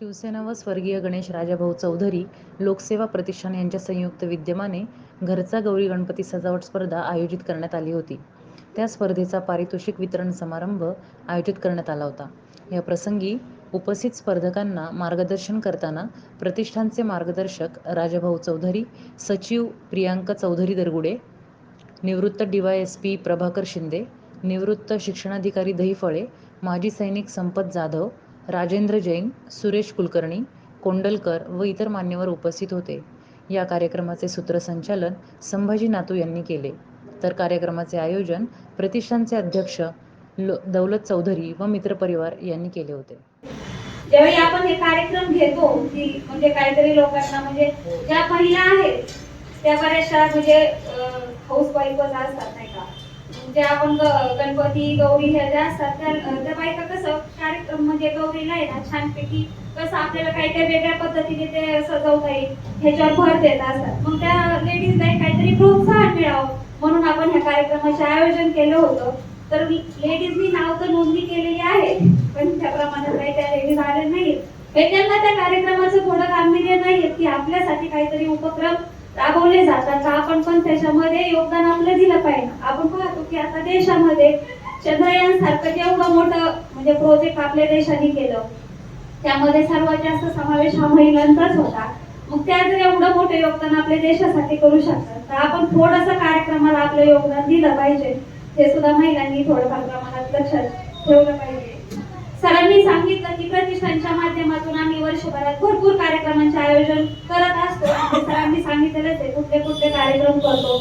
शिवसेना व स्वर्गीय गणेश राजाभाऊ चौधरी लोकसेवा प्रतिष्ठान यांच्या संयुक्त विद्यमाने घरचा गौरी गणपती सजावट स्पर्धा आयोजित करण्यात आली होती. त्या स्पर्धेचा पारितोषिक वितरण समारंभ आयोजित करण्यात आला होता. या प्रसंगी उपस्थित स्पर्धकांना मार्गदर्शन करताना प्रतिष्ठानचे मार्गदर्शक राजाभाऊ चौधरी सचिव प्रियांका चौधरी दरगुडे निवृत्त D Y S P Prabhakar Shinde निवृत्त शिक्षणाधिकारी दहिफळे माजी सैनिक संपत जाधव राजेंद्र जैन सुरेश कुलकर्णी कोंडलकर व इतर मान्यवर उपस्थित होते. या कार्यक्रमाचे सूत्रसंचालन संभाजी नातू यांनी केले. तर कार्यक्रमाचे आयोजन प्रतिष्ठानचे अध्यक्ष दौलत चौधरी व मित्रपरिवार यांनी केले होते. ज्यावेळी आपण हे कार्यक्रम घेतो की म्हणजे काहीतरी लोकांना म्हणजे ज्या महिला आहेत त्या बऱ्याचशा म्हणजे हाऊस वाईफच असतात जे आपण ग- गणपती गौरी ह्या ज्या असतात त्या बायका कसं कार्यक्रम म्हणजे गौरीला आहे ना छानपैकी कसं आपल्याला काही काही वेगळ्या पद्धतीने ते सजवता येईल ह्याच्यावर भर देत असतात. मग त्या लेडीजला काहीतरी प्रोत्साहन मिळावं. म्हणून आपण ह्या कार्यक्रमाचे आयोजन केलं होतं. तर लेडीजनी नाव तर नोंदणी केलेली आहे पण त्या प्रमाणात काही त्या लेडीज आल्या नाहीत पण त्यांना त्या कार्यक्रमाचं थोडं गांभीर्य नाहीये की आपल्यासाठी काहीतरी उपक्रम राबवले जातात. तर आपण पण त्याच्यामध्ये योगदान आपलं दिलं पाहिजे. आपण पाहतो की आता देशामध्ये चंद्रयान सारखं जेवढं मोठं म्हणजे प्रोजेक्ट आपल्या देशाने केलं. त्यामध्ये सर्वात जास्त समावेश हा महिलांचाच होता. मग त्या जर एवढं मोठं योगदान आपल्या देशासाठी करू शकतात तर आपण थोडंसं कार्यक्रमाला आपलं योगदान दिलं पाहिजे. हे सुद्धा महिलांनी थोडंफार प्रमाणात लक्षात ठेवलं पाहिजे. सरांनी सांगितलं की प्रतिष्ठानच्या माध्यमातून आम्ही वर्षभरात भरपूर कार्यक्रमांचे आयोजन करत असतो. सरांनी सांगितलेलंच आहे कुठले कुठले कार्यक्रम करतो.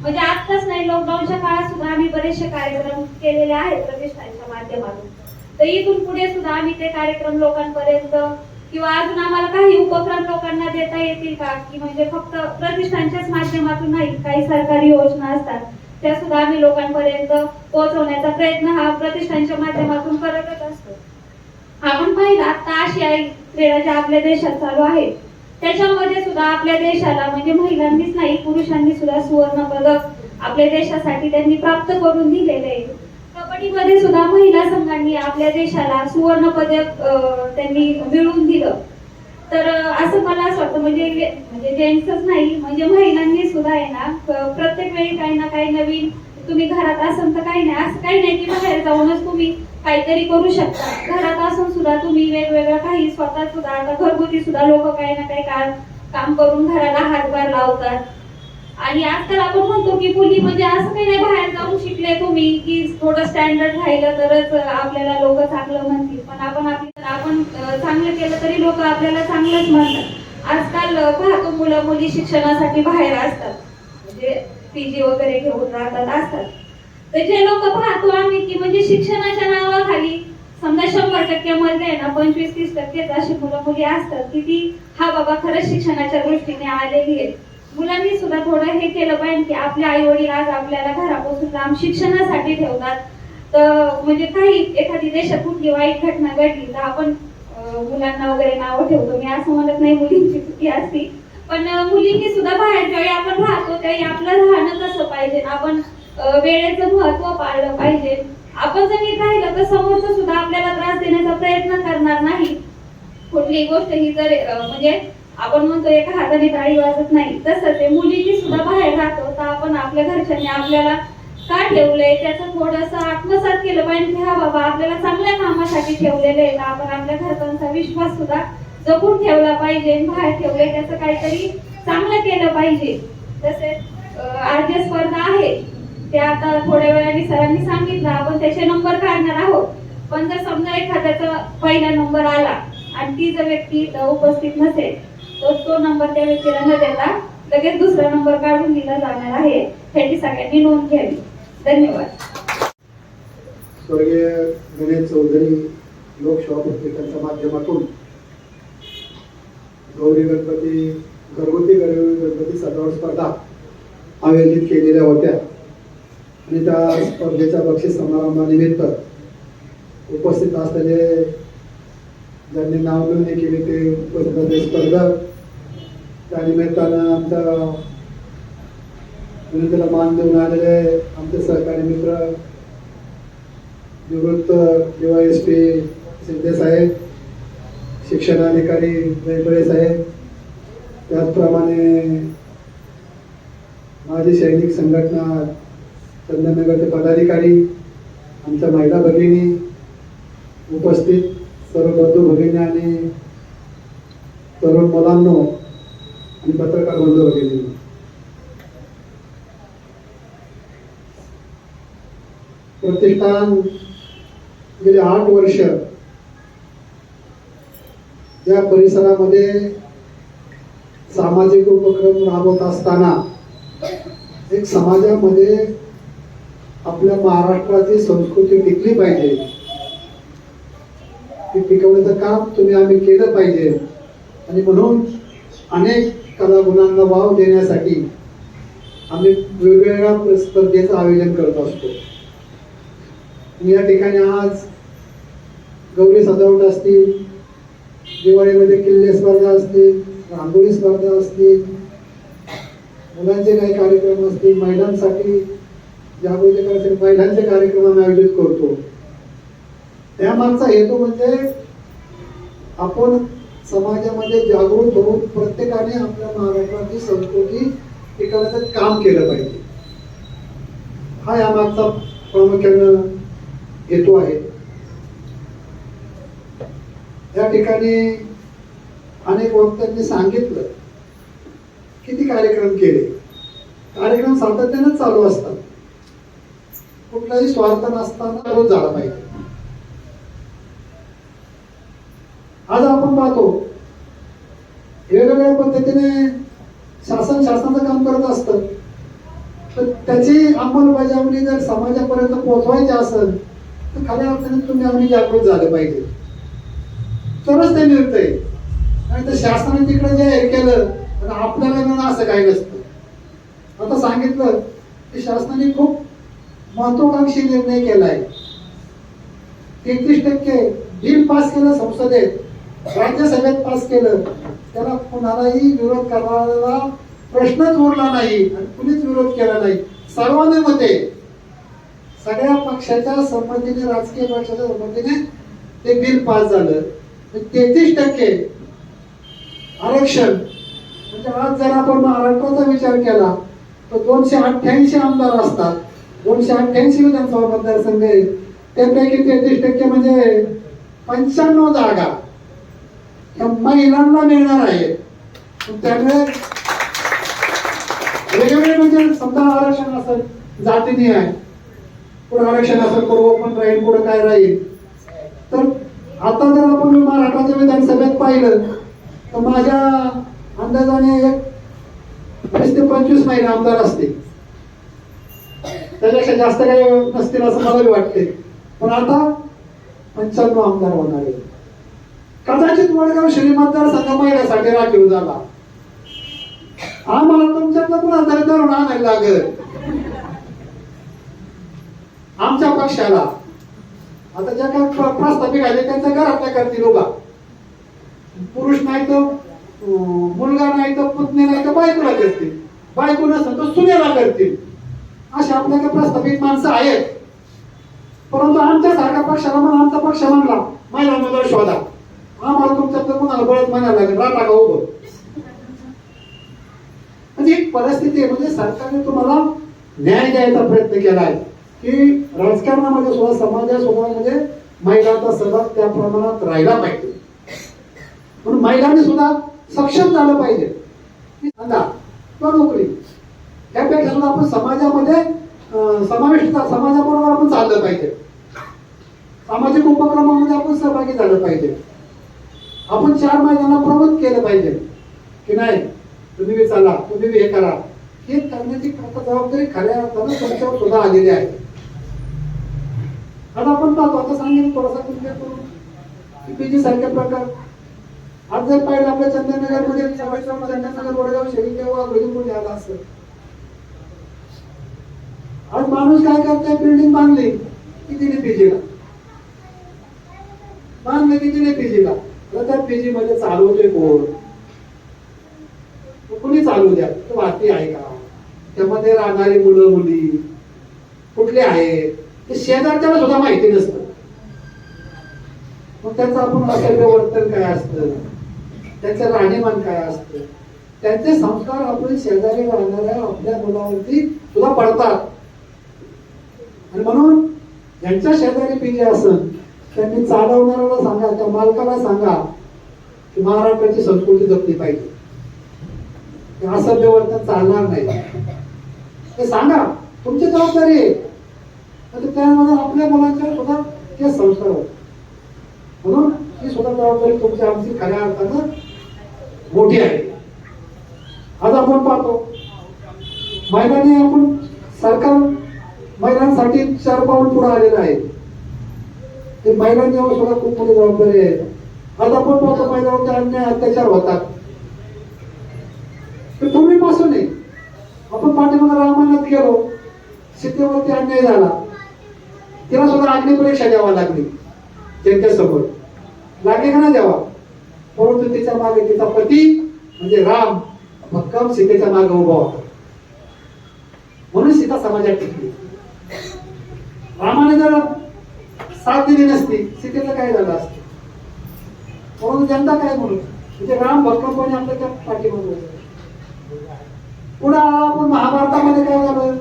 म्हणजे आत्ताच नाही लॉकडाऊनच्या काळात सुद्धा आम्ही बरेचसे कार्यक्रम केलेले आहेत प्रतिष्ठानच्या माध्यमातून. तर इथून पुढे सुद्धा आम्ही ते कार्यक्रम लोकांपर्यंत किंवा अजून आम्हाला काही उपक्रम लोकांना देता येतील का? की म्हणजे फक्त प्रतिष्ठानच्याच माध्यमातून नाही काही सरकारी योजना असतात. त्या सुद्धा आम्ही लोकांपर्यंत पोहोचवण्याचा प्रयत्न हा प्रतिष्ठानच्या माध्यमातून करतच आपण पाहिलं आता या क्रीडा ज्या आपल्या देशात चालू आहे त्याच्यामध्ये सुद्धा आपल्या देशाला म्हणजे महिलांनीच नाही पुरुषांनी सुद्धा सुवर्ण पदक आपल्या देशासाठी त्यांनी प्राप्त करून दिलेले आहे. कबड्डीमध्ये सुद्धा महिला संघांनी आपल्या देशाला सुवर्ण पदक त्यांनी मिळवून दिलं. तर असं मला असं वाटतं म्हणजे म्हणजे जेंट्सच नाही म्हणजे महिलांनी सुद्धा आहे ना प्रत्येक वेळी काही ना काही नवीन तुम्ही घरात असाल तर काही नाही असं काही नाही की बाहेर जाऊनच तुम्ही काहीतरी करू शकता. घरात असून सुद्धा तुम्ही वेगवेगळं काही स्वतः सुद्धा आता घरगुती सुद्धा लोक काही ना काही काम काम करून घराला हातभार लावतात. आणि आजकाल आपण म्हणतो की मुली म्हणजे असं काही नाही बाहेर जाऊन शिकले तुम्ही की थोडं स्टँडर्ड राहिलं तरच आपल्याला लोक चांगलं म्हणतील. पण आपण आपली आपण चांगलं केलं तरी लोक आपल्याला चांगलंच म्हणतात. आजकाल पाहतो मुलं मुली शिक्षणासाठी बाहेर असतात. म्हणजे पीजी वगैरे घेऊन राहतात असतात. तर जे लोक पाहतो आम्ही की म्हणजे शिक्षणाच्या नावाखाली समजा शंभर टक्के मध्ये आहे ना पंचवीस तीस टक्केच अशी मुलं मुली असतात की ती हा बाबा खरंच शिक्षणाच्या दृष्टीने आलेली आहे मुलांनी सुद्धा थोडं हे केलं पाहिजे की आपले आई वडील आज आपल्याला घरापासून लांब शिक्षणासाठी ठेवतात. तर म्हणजे काही एखादी देशात कुठली वाईट घटना घडली तर आपण मुलांना वगैरे नावं ठेवतो. मी असं म्हणत नाही मुलींची चुकी असती. पण मुलींनी सुद्धा बाहेर ज्यावेळी आपण राहतो त्यावेळी आपलं राहणं कसं पाहिजे. आपण वेळेचं महत्त्व पाळलं पाहिजे. आपण जर नीट राहिलं तर समोरचं सुद्धा आपल्याला त्रास देण्याचा प्रयत्न करणार नाही. कुठली गोष्ट ही जर म्हणजे आपण म्हणतो एका हाताने टाळी वाजत नाही तसं ते मुलीची सुद्धा बाहेर राहतो तर आपण आपल्या घरच्यांनी आपल्याला का ठेवलंय? त्याचं थोडस आत्मसात केलं पाहिजे की हा बाबा आपल्याला चांगल्या कामासाठी ठेवलेलं आहे आपण आपल्या घरच्यांचा विश्वास सुद्धा जपून ठेवला पाहिजे बाहेर ठेवलंय त्याचं काहीतरी चांगलं केलं पाहिजे. तसेच आज स्पर्धा आहे. ते आता थोड्या वेळाने सरांनी सांगितलं आपण त्याचे नंबर काढणार आहोत. पण जर समजा एखाद्याचा पहिला नंबर आला आणि ती जर व्यक्ती उपस्थित नसेल तर तो नंबर त्या व्यक्तीला न देता लगेच दुसरा नंबर काढून दिला जाणार आहे. ह्याची सगळ्यांनी नोंद घ्यावी. धन्यवाद. स्वर्गीय गणेश चौधरी लोकसेवा पत्रिकांच्या माध्यमातून गौरी गणपती घरगुती गौरी गणपती सजावट स्पर्धा आयोजित केलेल्या होत्या. आणि त्या स्पर्धेच्या बक्षीस समारंभानिमित्त उपस्थित असलेले ज्यांनी नाव नोंदणी केली ते उपस्थित स्पर्धक त्या निमित्तानं आमच्या विनंतीला मान देऊन आलेले आमचे सहकारी मित्र निवृत्त डीवाय एस पी शिंदे साहेब शिक्षणाधिकारी जयपळे साहेब त्याचप्रमाणे माझी सैनिक संघटना चंदननगरचे पदाधिकारी आमच्या महिला भगिनी उपस्थित सर्व बंधू भगिनी आणि तरुण मुलांनो आणि पत्रकार बंधू भगिनी. प्रतिष्ठान गेले आठ वर्ष या परिसरामध्ये सामाजिक उपक्रम राबवत असताना एक समाजामध्ये आपल्या महाराष्ट्राची संस्कृती टिकली पाहिजे. ती टिकवण्याचं काम तुम्ही आम्ही केलं पाहिजे. आणि म्हणून अनेक कलागुणांना वाव देण्यासाठी आम्ही वेगवेगळ्या स्पर्धेचं आयोजन करत असतो. या ठिकाणी आज गौरी सजावट असतील दिवाळीमध्ये किल्ले स्पर्धा असतील रांगोळी स्पर्धा असतील मुलांचे काही कार्यक्रम असतील महिलांसाठी जागृती करण्यासाठी महिलांचे कार्यक्रम आम्ही आयोजित करतो. त्यामागचा हेतू म्हणजे आपण समाजामध्ये जागृत होऊन प्रत्येकाने आपल्या महाराष्ट्राची संस्कृती टिकवण्याचं काम केलं पाहिजे. हा यामागचा प्रामुख्यानं हेतू आहे. या ठिकाणी अनेक वक्त्यांनी सांगितलं किती कार्यक्रम केले. कार्यक्रम सातत्यानं चालू असतात. कुठलाही स्वार्थ नसताना रोज झाला पाहिजे. आज आपण पाहतो वेगवेगळ्या पद्धतीने शासन शासनाचं काम करत असतं. तर त्याची अंमलबजावणी जर समाजापर्यंत पोहोचवायची असेल तर खऱ्या अर्थाने तुम्ही आम्ही जागृत झालं पाहिजे. तरच ते मिळतंय. आणि तर शासनाने तिकडे हे केलं तर आपल्याला मिळणं असं काही नसतं. आता सांगितलं की शासनाने खूप महत्वाकांक्षी निर्णय केलाय. तेहतीस टक्के बिल पास केलं संसदेत राज्यसभेत पास केलं. त्याला कुणालाही विरोध करणारा प्रश्नच उरला नाही आणि कुणीच विरोध केला नाही. सर्वानुमते सगळ्या पक्षाच्या संमतीने राजकीय पक्षाच्या संमतीने ते बिल पास झालं. तेहतीस टक्के आरक्षण. म्हणजे आज जर आपण महाराष्ट्राचा विचार केला तर दोनशे अठ्ठ्याऐंशी आमदार असतात. दोनशे अठ्ठ्याऐंशी विधानसभा मतदारसंघ आहे त्यापैकी तेहतीस टक्के म्हणजे पंच्याण्णव जागा महिलांना मिळणार आहेत. त्यामुळे वेगवेगळे म्हणजे समजा आरक्षण असेल जातीने आहे पुढे आरक्षण असेल पुढे ओपन राहील पुढे काय राहील. तर आता जर आपण महाराष्ट्राच्या विधानसभेत पाहिलं तर माझ्या अंदाजाने वीस ते पंचवीस महिला आमदार असतील. त्यापेक्षा जास्त काही नसतील असं मला वाटते पण आता पंच्याण्णव आमदार होणार आहे कदाचित वडगाव श्री मतदारसंघ महिन्यासाठी राखीव झाला. आम्हाला तुमच्यातलं कुणा तरी तरुण आणायला लागत आमच्या पक्षाला. आता ज्या काय प्र- प्रस्थापित आले त्यांच्या घरातल्या करतील उभा पुरुष नाही तर मुलगा नाही तर पुतणी नाही तर बायकोला करतील. बायको नसेल तर सुनेला करतील. अशी आपल्याकडे प्रस्थापित माणसं आहेत. परंतु आमच्या सारख्या पक्षाला म्हणून आमचा पक्ष म्हणला महिलांमध्ये शोधा. आम्हाला तुमच्यातलं कोणाला बळत म्हणायला लागेल? राटा का उभं? म्हणजे एक परिस्थिती आहे म्हणजे सरकारने तुम्हाला न्याय द्यायचा प्रयत्न केला आहे की राजकारणामध्ये सुद्धा समाजासोबत म्हणजे महिलांचा सहभाग त्या प्रमाणात राहिला पाहिजे. म्हणून महिलांनी सुद्धा सक्षम झालं पाहिजे. की धंदा किंवा नोकरी. यापेक्षा सुद्धा आपण समाजामध्ये अं, समाविष्ट समाजाबरोबर आपण चाललं पाहिजे. सामाजिक उपक्रमामध्ये आपण सहभागी झालं पाहिजे. आपण चार महिन्यांना प्रवृत्त केलं पाहिजे. की नाही तुम्ही बी चाला तुम्ही बी हे करा. हे करण्याची आता जबाबदारी खऱ्या अर्थानं तुमच्यावर सुद्धा आलेली आहे. आता आपण पाहतो आता सांगेल थोडासा तुमच्या करून पीजी सारखे प्रकार. आज जर पाहिलं आपल्या चंद्रनगरमध्ये मध्ये वडगाव शेळी किंवा गळीपूर आला असं आणि माणूस काय करताय? बिल्डिंग बांधली. कितीने पीजीला बांधले कितीने पीजीला आता त्या पीजी मध्ये चालवतोय कोण? कुणी चालू द्या? तो भारतीय आहे का? त्यामध्ये राहणारी मुलं मुली कुठले आहेत? ते शेजारच्याला सुद्धा माहिती नसतं. मग त्याचं आपण वर्तन काय असतं? त्यांचं राहणीमान काय असतं? त्यांचे संस्कार आपण शेजारी राहणाऱ्या आपल्या मुलावरती सुद्धा पडतात. आणि म्हणून ज्यांच्या शेजारी पिंजे असेल त्यांनी चालवणाऱ्याला सांगा त्या मालकाला सांगा की महाराष्ट्राची संस्कृती जपली पाहिजे. असभ्य वर्तन चालणार नाही. ते सांगा तुमची जबाबदारी आहे. त्यामध्ये आपल्या मुलांच्या सुद्धा ते संस्कार होत म्हणून ही सुद्धा जबाबदारी तुमची आमची खऱ्या अर्थानं मोठी आहे. आज आपण पाहतो महिलांनी आपण सरकार महिलांसाठी चार पाऊल पुढे आलेलं आहे. ते महिलांच्या सुद्धा खूप मोठी जबाबदारी आहे. आता पण पाहतो महिलांवर अन्याय अत्याचार होतात? ते पूर्वीपासून आहे. आपण पाठीमागे रामायणात गेलो. सीतेवरती अन्याय झाला. तिला सुद्धा अग्निपरीक्षा द्यावा लागली. त्यांच्या लागे लागली का ना द्यावा? परंतु तिच्यामागे तिचा पती म्हणजे राम भक्कम सीतेच्या मागे उभा होता. म्हणून सीता समाजात टिकली. रामाने जर साथ दिली नसती. सीतेचं काय झालं असतं? म्हणून जनता काय म्हणून म्हणजे राम भक्कमपणे आपल्या त्या पाठीमध्ये होते पुढे आपण महाभारतामध्ये काय झालं?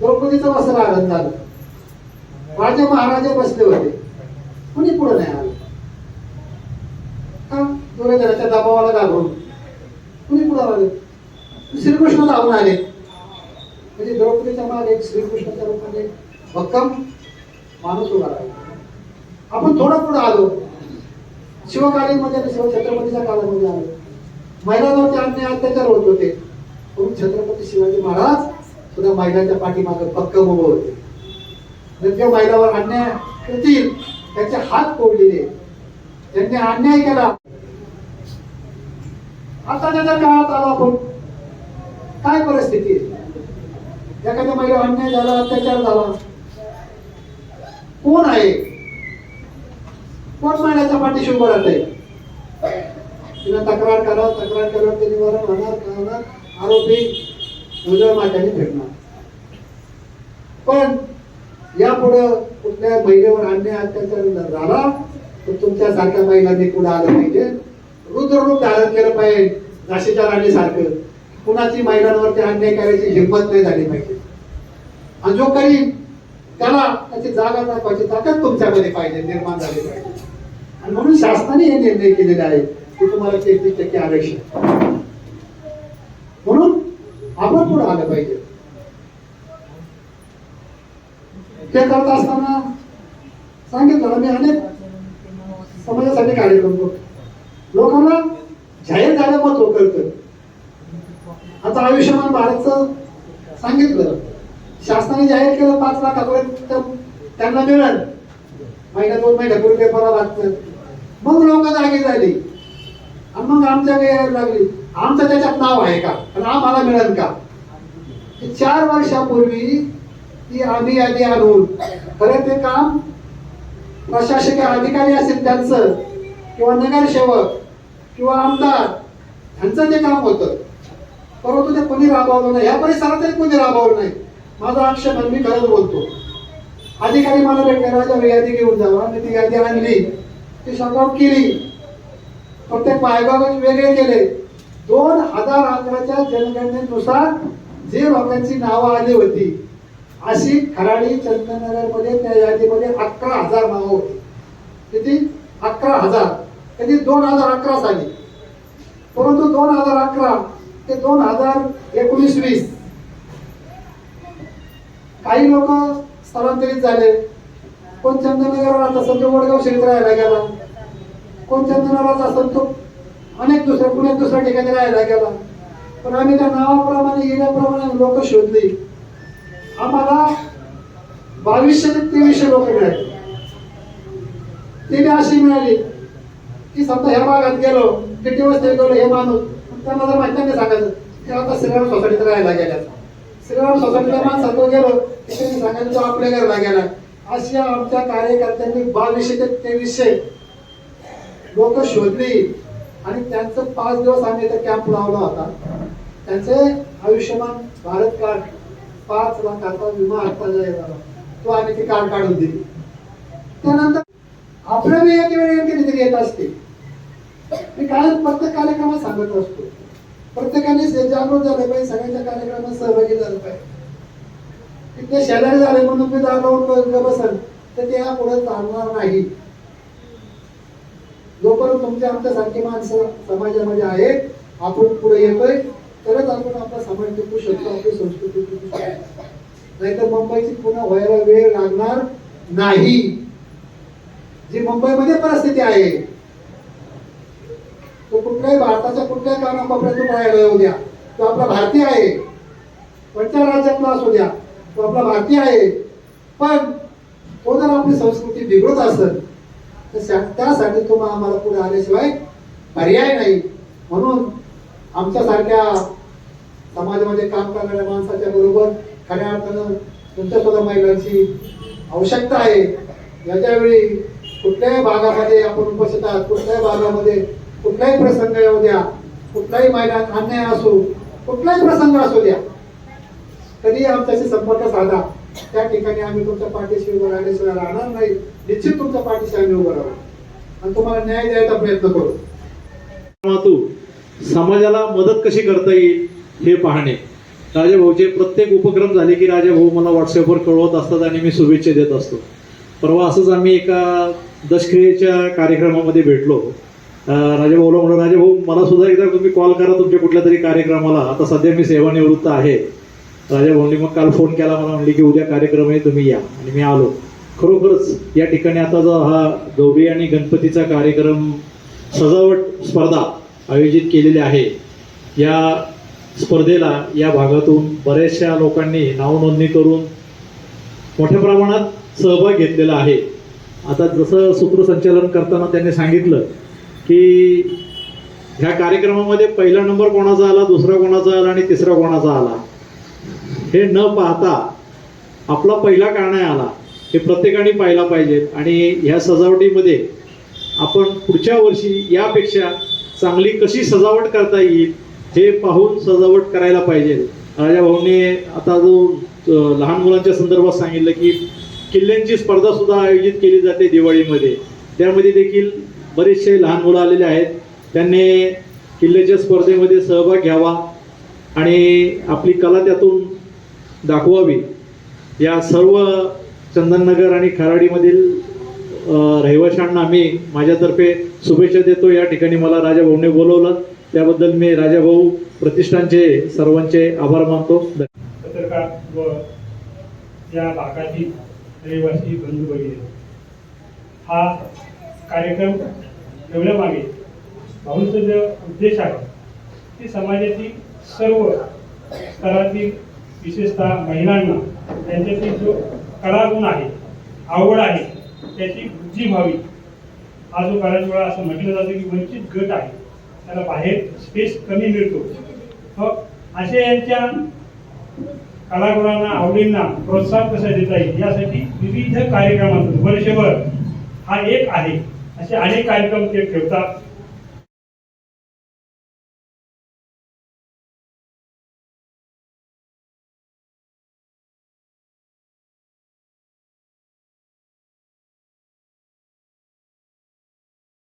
द्रौपदीचं वस्त्र आनंद झालं. राजे महाराजे बसले होते. कुणी पुढे नाही आलं? का? दुर्योधनाच्या दबावाला लागून कुणी पुढे आले? श्रीकृष्ण धावून आले. म्हणजे द्रौपदीच्या मागे एक श्रीकृष्णाच्या रूपाने भक्कम माणूस उभा राहिला. आपण थोडं पुढे आलो. शिवकालीनमध्ये आणि शिवछत्रपतीच्या काळामध्ये आलो. महिलांवरती अन्याय अत्याचार होत होते. म्हणून छत्रपती शिवाजी महाराज सुद्धा महिलांच्या पाठीमागे भक्कम उभे होते. ज्या महिलावर अन्याय करतील त्यांचे हात कोडलेले त्यांनी अन्याय केला. आता त्याच्या काळात आलो आपण काय परिस्थिती आहे? एखाद्या महिला अन्याय झाला अत्याचार झाला. कोण आहे? कोण महिलाच्या पाठीशी उभं राहते आहे तिला तक्रार करा तक्रार केल्यावर ते निवारण होणार काय होणार आरोपी उजळ मार्गाने भेटणार पण यापुढं कुठल्या महिलेवर अन्याय अत्याचार झाला तर तुमच्या सारख्या महिलांनी पुढे आलं पाहिजे. रुद्ररूप धारण केलं पाहिजे झाशीच्या राणीसारखं. कुणाची महिलांवरती अन्याय करायची हिंमत नाही झाली पाहिजे. आणि जो करीन त्याला त्याची जागा दाखवायची ताकद तुमच्यामध्ये पाहिजे निर्माण झाली पाहिजे. आणि म्हणून शासनाने हे निर्णय केलेले आहे की तुम्हाला तेहतीस टक्के आरक्षण. म्हणून आपण पुढे आलं पाहिजे. ते करत असताना सांगितलं मी अनेक समाजासाठी कार्यक्रम करतो. लोकांना जाहीर झालं महत्त्व करतो आता आयुष्यमान भारतचं सांगितलं शासनाने जाहीर केलं पाच लाखापर्यंत त्यांना मिळेल. महिन्या दोन महिन्यापूर्वी पेपरला लागतं मग लोक जागी झाली आणि मग आमच्या यायला लागली. आमचं त्याच्यात नाव आहे का? आणि आम्हाला मिळेल का? चार वर्षापूर्वी ती आम्ही आधी आणून खरं ते काम प्रशासकीय अधिकारी असेल त्यांचं किंवा नगरसेवक किंवा आमदार यांचं ते काम होतं परंतु ते कोणी राबवलं नाही. ह्या परिसरात कुणी कोणी राबवलं नाही. माझा आक्षेप आहे, मी खरंच बोलतो. अधिकारी मला भेटले राजा यादी घेऊन जावा मी ती यादी आणली. ती शॉर्ट केली. प्रत्येक मायबाब वेगळे केले. दोन हजार अकराच्या जनगणनेनुसार जे लोकांची नावं आली होती अशी खराडी चंदननगरमध्ये त्या यादीमध्ये अकरा हजार नावं होती. किती? अकरा हजार. कधी दोन हजार अकरा साली. परंतु दोन हजार अकरा ते दोन हजार एकोणीस वीस. काही लोक स्थलांतरित झाले. कोण चंदननगर आता तो वडगाव शरीर राहायला गेला. कोण चंदनगरात असेल तो अनेक दुसऱ्या पुण्यात दुसऱ्या ठिकाणी राहायला गेला. पण आम्ही त्या नावाप्रमाणे गेल्याप्रमाणे लोक शोधली. आम्हाला बावीसशे ते तेवीसशे लोक मिळाले. ते बी अशी मिळाली की समजा ह्या भागात गेलो किती वाजता गेलो हे माणूस? त्यांना जर माहिती नाही सांगायचं. की आता श्रीराम सोसायटीत राहायला गेल्या श्रीराम सोसायटीला माणसात गेलो की त्यांनी सांगायचं तो आपल्या घराला गेला. अशा आमच्या कार्यकर्त्यांनी बावीसशे ते तेवीसशे लोक शोधली. आणि त्यांचं पाच दिवस आम्ही इथे कॅम्प लावला होता. त्यांचे आयुष्यमान भारत कार्ड पाच लाखाचा विमा हप्ता जो तो आम्ही ती कार्ड काढून दिली. त्यानंतर आपल्या मी एक वेळ येत असते. मी काय प्रत्येक कार्यक्रमात सांगत असतो. प्रत्येकाने जागृत झालं पाहिजे सगळ्यांच्या कार्यक्रमात सहभागी झालं पाहिजे. ते शेजारी झाले म्हणून मी जागा बसल तर ते पुढे चालणार नाही. जोपर्यंत तुमच्या सारखी माणसं समाजामध्ये आहेत आपण पुढे येतोय तरच आपण आपला समाज टिकू शकतो आपली संस्कृती टिकू शकतो. नाहीतर मुंबईची पुन्हा व्हायला वेळ लागणार नाही. जी मुंबईमध्ये परिस्थिती आहे तो कुठल्याही भारताच्या कुठल्याही कानाकोपऱ्यात तो राहायला येऊ द्या. तो आपला भारतीय आहे. कोणत्या राज्यातला असू द्या. तो आपला भारतीय आहे. पण तो जर आपली संस्कृती बिघडत असेल तर त्यासाठी तुम्हाला आम्हाला पुढे आल्याशिवाय पर्याय नाही. म्हणून आमच्यासारख्या समाजामध्ये काम करणाऱ्या माणसाच्या बरोबर खऱ्या अर्थानं तुमच्या सुद्धा महिलांची आवश्यकता आहे. याच्यावेळी कुठल्याही भागामध्ये आपण उपस्थित आहात कुठल्याही भागामध्ये कुठलाही प्रसंग येऊ द्या कुठलाही महिन्यात अन्याय असो कुठलाही प्रसंग असू द्या. कधी आमच्याशी संपर्क साधा. त्या ठिकाणी आम्ही तुमच्या पाठीशी उभं राहिल्याशिवाय राहणार नाही. निश्चित तुमच्या पाठीशी आम्ही उभं राहू. आणि तुम्हाला न्याय द्यायचा प्रयत्न करू. समाजाला मदत कशी करता येईल हे पाहणे. राजाभाऊचे प्रत्येक उपक्रम झाले की राजाभाऊ मला व्हॉट्सअपवर कळवत असतात आणि मी शुभेच्छा देत असतो. परवा असंच आम्ही एका दशक्रियेच्या कार्यक्रमामध्ये भेटलो राजाभाऊला म्हणून राजाभाऊ मला सुद्धा एकदा तुम्ही कॉल करा तुमच्या कुठल्या तरी कार्यक्रमाला. आता सध्या मी सेवानिवृत्त आहे. राजाभाऊंनी मग काल फोन केला मला म्हणले की उद्या कार्यक्रम आहे तुम्ही या. आणि मी आलो. खरोखरच या ठिकाणी आता जो हा गौरी आणि गणपतीचा कार्यक्रम सजावट स्पर्धा आयोजित केलेली आहे या स्पर्धेला या भागातून बऱ्याचशा लोकांनी नावनोंदणी करून मोठ्या प्रमाणात सहभाग घेतलेला आहे. आता जसं सूत्रसंचालन करताना त्यांनी सांगितलं की ह्या कार्यक्रमामध्ये पहिला नंबर कोणाचा आला दुसरा कोणाचा आला आणि तिसरा कोणाचा आला? हे न पाहता आपला पहिला का नाही आला. हे प्रत्येकाने पाहिला पाहिजे. आणि ह्या सजावटीमध्ये आपण पुढच्या वर्षी यापेक्षा चांगली कशी सजावट करता येईल हे पाहून सजावट करायला पाहिजे. राजा भाऊने आता जो लहान मुलांच्या संदर्भात सांगितलं की किल्ल्यांची स्पर्धा सुद्धा आयोजित केली जाते दिवाळीमध्ये. त्यामध्ये देखील बरेचसे लहान मुलं आलेले आहेत. त्यांनी किल्ल्याच्या स्पर्धेमध्ये सहभाग घ्यावा आणि आपली कला त्यातून दाखवावी. या सर्व चंदननगर आणि खराडीमधील रहिवाशांना आम्ही माझ्यातर्फे शुभेच्छा देतो. या ठिकाणी मला राजाभाऊने बोलवलं. त्याबद्दल मी राजाभाऊ प्रतिष्ठानचे सर्वांचे आभार मानतो. पत्रकार व या भागातील रहिवासी बंधू भगिनी हा कार्यक्रम ठेवण्यामागे भाऊंचा जो उद्देश आहे ते समाजातील सर्व स्तरातील विशेषतः महिलांना त्यांच्यातील जो कलागुण आहे आवड आहे त्याची वृद्धी व्हावी. हा जो बऱ्याच वेळा असं म्हटलं जातं की वंचित गट आहे त्याला बाहेर स्पेस कमी मिळतो. मग असे यांच्या कलागुणांना आवडींना प्रोत्साहन कसं देता येईल? यासाठी विविध कार्यक्रमातून वर्षभर हा एक आहे. असे अनेक कार्यक्रम ते ठेवतात.